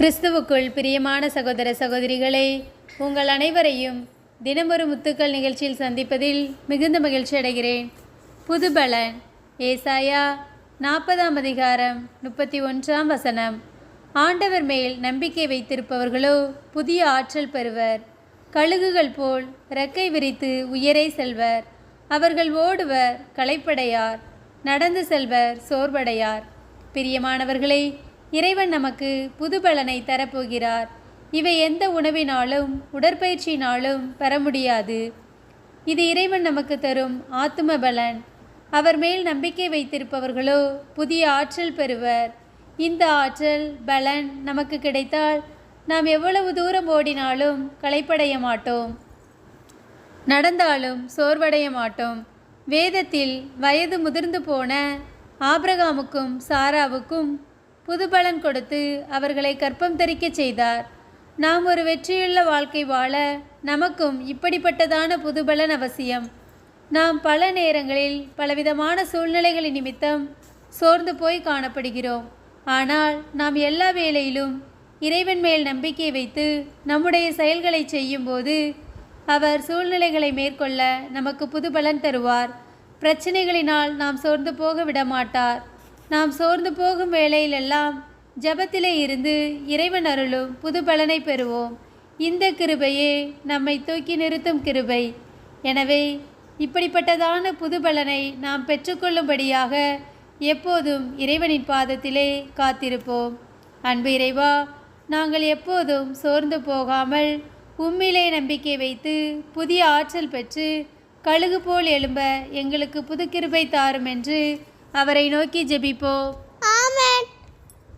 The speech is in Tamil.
கிறிஸ்துவுக்குள் பிரியமான சகோதர சகோதரிகளே உங்கள் அனைவரையும் தினமொரு முத்துக்கள் நிகழ்ச்சியில் சந்திப்பதில் மிகுந்த மகிழ்ச்சி அடைகிறேன். புதுபலன் ஏசாயா நாற்பதாம் அதிகாரம் முப்பத்தி ஒன்றாம் வசனம். ஆண்டவர் மேல் நம்பிக்கை வைத்திருப்பவர்களோ புதிய ஆற்றல் பெறுவர். கழுகுகள் போல் ரெக்கை விரித்து உயரே செல்வர். அவர்கள் ஓடுவர் களைப்படையார் நடந்து செல்வர் சோர்வடையார். பிரியமானவர்களே இறைவன் நமக்கு புது பலனை தரப்போகிறார். இவை எந்த உணவினாலும் உடற்பயிற்சியினாலும் பெற முடியாது. இது இறைவன் நமக்கு தரும் ஆத்தும பலன். அவர் மேல் நம்பிக்கை வைத்திருப்பவர்களோ புதிய ஆற்றல் பெறுவர். இந்த ஆற்றல் பலன் நமக்கு கிடைத்தால் நாம் எவ்வளவு தூரம் ஓடினாலும் களைப்படைய மாட்டோம். நடந்தாலும் சோர்வடைய மாட்டோம். வேதத்தில் வயது முதிர்ந்து போன ஆபிரகாமுக்கும் சாராவுக்கும் புதுபலன் கொடுத்து அவர்களை கற்பம் தரிக்கச் செய்தார். நாம் ஒரு வெற்றியுள்ள வாழ்க்கை வாழ நமக்கும் இப்படிப்பட்டதான புதுபலன் அவசியம். நாம் பல நேரங்களில் பலவிதமான சூழ்நிலைகளின் நிமித்தம் சோர்ந்து போய் காணப்படுகிறோம். ஆனால் நாம் எல்லா வேளையிலும் இறைவன் மேல் நம்பிக்கை வைத்து நம்முடைய செயல்களை செய்யும்போது அவர் சூழ்நிலைகளை மேற்கொள்ள நமக்கு புதுபலன் தருவார். பிரச்சனைகளினால் நாம் சோர்ந்து போக விடமாட்டார். நாம் சோர்ந்து போகும் வேளையிலெல்லாம் ஜபத்திலே இருந்து இறைவன் அருளும் புது பலனை பெறுவோம். இந்த கிருபையே நம்மை தூக்கி நிறுத்தும் கிருபை. எனவே இப்படிப்பட்டதான புது பலனை நாம் பெற்றுக்கொள்ளும்படியாக எப்போதும் இறைவனின் பாதத்திலே காத்திருப்போம். அன்பு இறைவா நாங்கள் எப்போதும் சோர்ந்து போகாமல் உம்மிலே நம்பிக்கை வைத்து புதிய ஆற்றல் பெற்று கழுகு போல் எழும்ப எங்களுக்கு புது கிருபை தாரும் என்று அவரை நோக்கி ஜெபிப்போம் ஆமென்